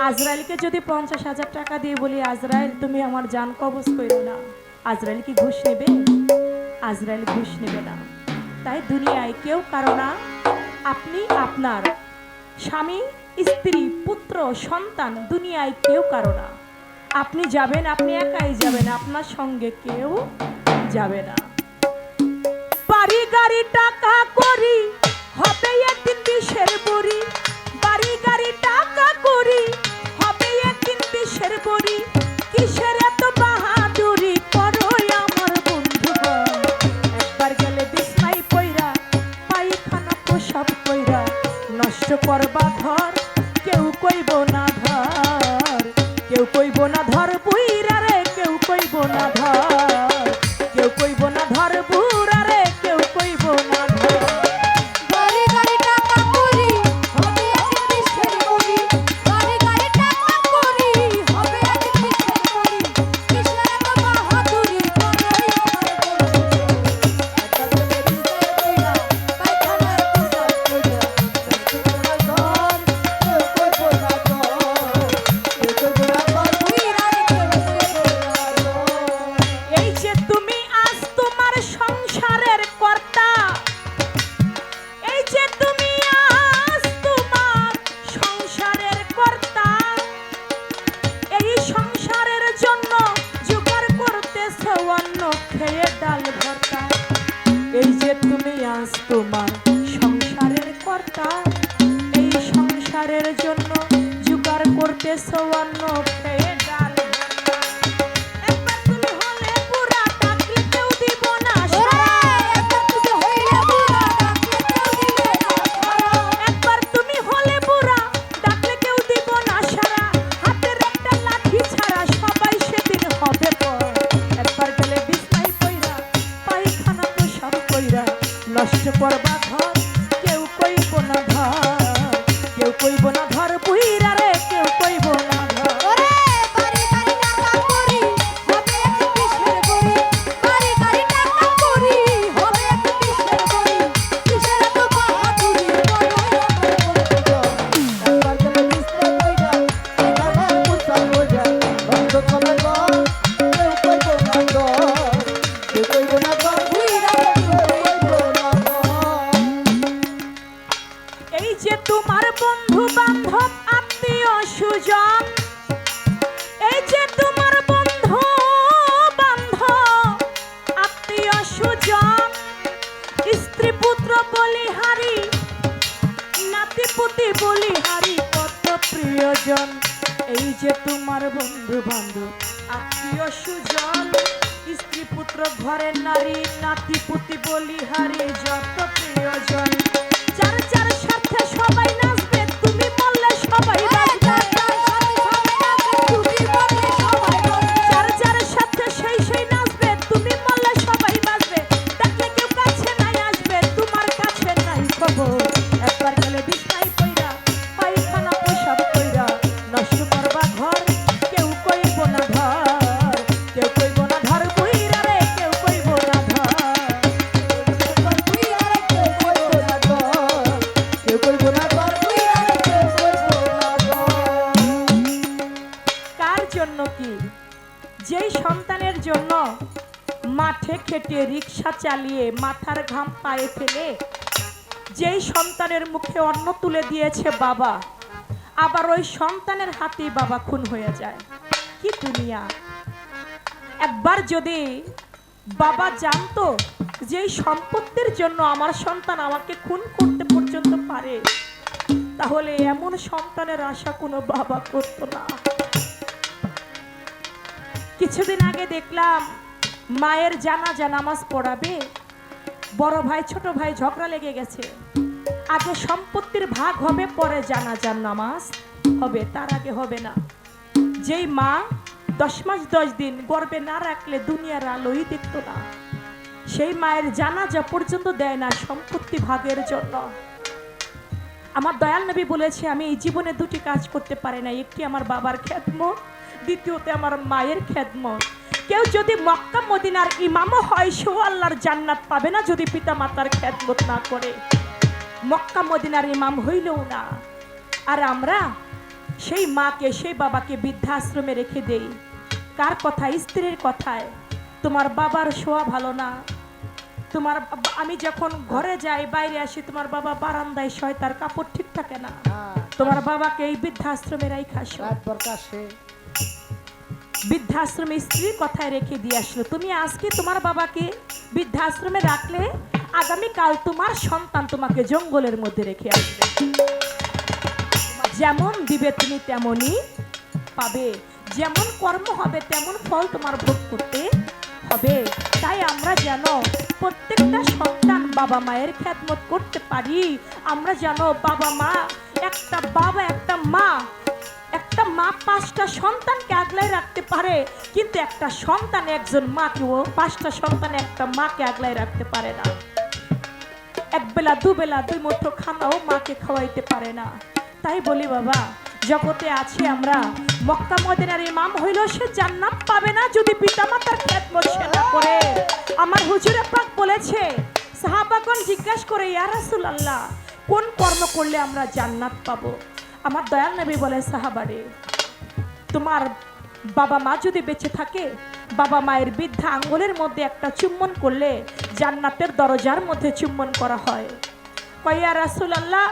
আজরাইলকে যদি পঞ্চাশ হাজার টাকা দিয়ে বলি, আজরাইল, তুমি আমার জান কবজ করো না। আজরাইল কি ঘুষ নেবে? আজরাইল ঘুষ নেবে না। তাই দুনিয়ায় কেউ কারও না, আপনি আপনার স্বামী, স্ত্রী, পুত্র, সন্তান, দুনিয়ায় কেউ কারও না। আপনি যাবেন, আপনি একাই যাবেন, আপনার সঙ্গে কেউ যাবে না। বাড়ি, গাড়ি, টাকা করি, হবে একদিন বিষের বড়ি? বাড়ি, গাড়ি, টাকা করি বিষের বড়ি কিসের এত বাহাদুরি? করো আমার বন্ধু একবার গেলে বিছনাই পইরা, পায়খানা পোশাক কইরা, নষ্ট করবা ঘর, কেউ কইব না ধর কেউ কইব না ধর, বুইরা রে, কেউ কইব না ধর। কেউ কইব না জোগাড় পুত্র ঘরে নারী নাতি পুতি বলিহারি যত প্রিয়জন। যার যার সাথে সবাই নাচবে মাঠে রিক্সা চালিয়ে মাথার ঘাম পায়ে ফেলে যেই সন্তানের মুখে অন্ন তুলে দিয়েছে বাবা, আবার ওই সন্তানের হাতেই বাবা খুন হয়ে যায়। কি দুনিয়া। একবার যদি বাবা জানতো যে সম্পত্তির জন্য আমার সন্তান আমাকে খুন করতে পর্যন্ত পারে, তাহলে এমন সন্তানের আশা কোনো বাবা করতো না। কিছুদিন আগে দেখলাম মায়ের জানাজা নামাজ পড়াবে, বড় ভাই ছোট ভাই ঝগড়া লেগে গেছে। আগে সম্পত্তির ভাগ হবে, পরে জানাজার নামাজ হবে, তার আগে হবে না। যেই মা দশ মাস দশ দিন গর্বে না রাখলে দুনিয়ার আলোই দেখতো না। সেই মায়ের জানাজা পর্যন্ত দেয় না সম্পত্তি ভাগের জন্য। আমার দয়াল নবী বলেছে, আমি এই জীবনে দুটি কাজ করতে পারি না। একটি আমার বাবার খ্যাতমত দ্বিতীয়তে আমার মায়ের খ্যাতমত কেউ যদি মক্কা মদিনার ইমামও হয় সেও আল্লাহর জান্নাত পাবে না যদি পিতা মাতার খ্যাতমত না করে। মক্কা মদিনার ইমাম হইলেও না। আর আমরা সেই মাকে সেই বাবাকে বৃদ্ধাশ্রমে রেখে দেই। কার কথা স্ত্রীর কথায়। তোমার বাবার শোয়া ভালো না। তোমার আমি যখন ঘরে যাই বাইরে আসি তোমার বাবা বারান্দায় শয় তার কাপড় ঠিক থাকে না। হ্যাঁ। তোমার বাবাকে এই বৃদ্ধাশ্রমে রাইখাসো বৃদ্ধাশ্রমে স্ত্রীর কথায় রেখে দিয়ে আসলো। তুমি আজকে তোমার বাবাকে বৃদ্ধাশ্রমে রাখলে আগামীকাল তোমার সন্তান তোমাকে জঙ্গলের মধ্যে রেখে আসবে। যেমন দিবে তুমি তেমনই পাবে। যেমন কর্ম হবে তেমন ফল তোমার ভোগ করতে হবে। তাই আমরা যেন প্রত্যেকটা সন্তান বাবা মায়ের খ্যাতমত করতে পারি। আমরা যেন বাবা মা, একটা বাবা, একটা মা একটা মা পাঁচটা সন্তানকে আগলায় রাখতে পারে, কিন্তু একটা সন্তান একজন মাকেও, পাঁচটা সন্তান একটা মাকে আগলায় রাখতে পারে না। এক বেলা দুবেলা দুই মুঠো খানাও মাকে খাওয়াইতে পারে না। তাই বলি বাবা, জগতে আছে আমরা, মক্কা মদিনার ইমাম হইল সে জান্নাত পাবে না যদি পিতামাতার খেদমত সে না করে। আমার হুজুরে পাক বলেছে, সাহাবাগণ জিজ্ঞাসা করে, ইয়া রাসূলুল্লাহ, কোন কর্ম করলে আমরা জান্নাত পাবো? আমার দয়াল নবী বলে সাহাবারে, তোমার বাবা মা যদি বেঁচে থাকে, বাবা মায়ের বৃদ্ধা আঙ্গুলের মধ্যে একটা চুম্বন করলে জান্নাতের দরজার মধ্যে চুম্বন করা হয় কইয়া রাসুল আল্লাহ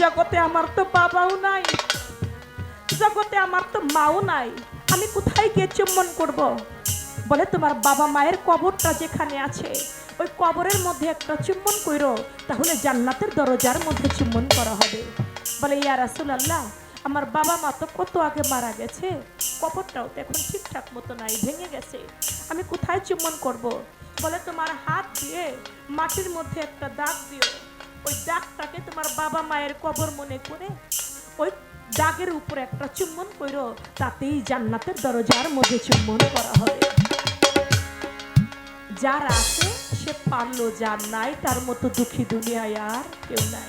জগতে আমার তো বাবাও নাই, জগতে আমার তো মাও নাই, আমি কোথায় গিয়ে চুম্বন করব। বলে তোমার বাবা মায়ের কবরটা যেখানে আছে, ওই কবরের মধ্যে একটা চুম্বন কইরো, তাহলে জান্নাতের দরজার মধ্যে চুম্বন করা হবে বলে, ইয়া রাসুল আল্লাহ আমার বাবা মা তো কত আগে মারা গেছে, কবরটাও তো এখন ঠিকঠাক মতো নাই, ভেঙে গেছে। আমি কোথায় চুম্বন করব। বলে, তোমার হাত দিয়ে, মাটির মধ্যে একটা দাগ দিও। ওই দাগটাকে তোমার বাবা মায়ের কবর মনে করে, ওই দাগের উপরে একটা চুম্বন কইরো, তাতেই জান্নাতের দরজার মধ্যে চুম্বন করা হবে। যার আছে, সে পারল, যার নাই, তার মতো দুঃখী দুনিয়ায় আর কেউ নাই।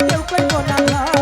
কেউ করব না